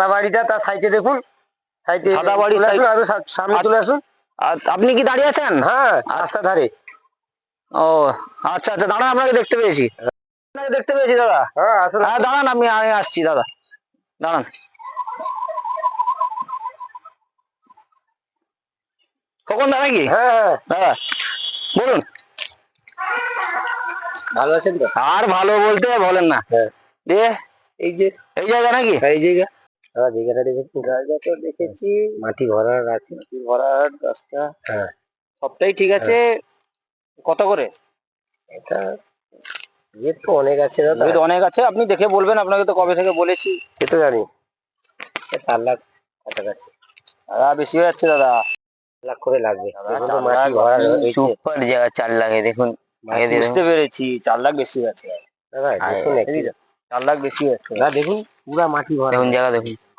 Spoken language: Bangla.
সাদা বাড়িটা তার সাইডে দেখুন। সাইডে সাদা আসুন, আরও সামনে চলে আসুন। আর আপনি কি দাঁড়িয়ে আছেন? হ্যাঁ। রাস্তা ধারে। ও আচ্ছা আচ্ছা দাঁড়ান আপনাকে দেখতে পেয়েছি। আপনাকে দেখতে পেয়েছি দাদা। হ্যাঁ হ্যাঁ দাঁড়ান আমি আমি আসছি দাদা। দাঁড়ান। কখন দাদা কি? হ্যাঁ হ্যাঁ। দাদা বলুন। ভালো আছেন তো? আর ভালো বলতে বলেন না। হ্যাঁ। এই যে। এই জায়গা নাকি? এই জায়গা। হ্যাঁ জায়গাটা দেখেছি জায়গা তো দেখেছি। মাটি ভরার আছে। মাটি ভরার রাস্তা। হ্যাঁ। সবটাই ঠিক আছে? কত করে? এটা ইয়ে তো অনেক আছে দাদা। রেট অনেক আছে। আপনি দেখে বলবেন আপনাকে তো কবে থেকে বলেছি। সে তো জানি। চার লাখ কাছাকাছি। দাদা বেশি হয়ে যাচ্ছে দাদা। লাখ করে লাগবে। চার মাটি। সুপার জায়গা দেখুন। বুঝতে পেরেছি চার লাখ বেশি আছে দাদা দেখুন চার লাখ বেশি আছে দাদা দেখুন। পুরা মাটি ভরা। দেখুন জায়গা দেখুন।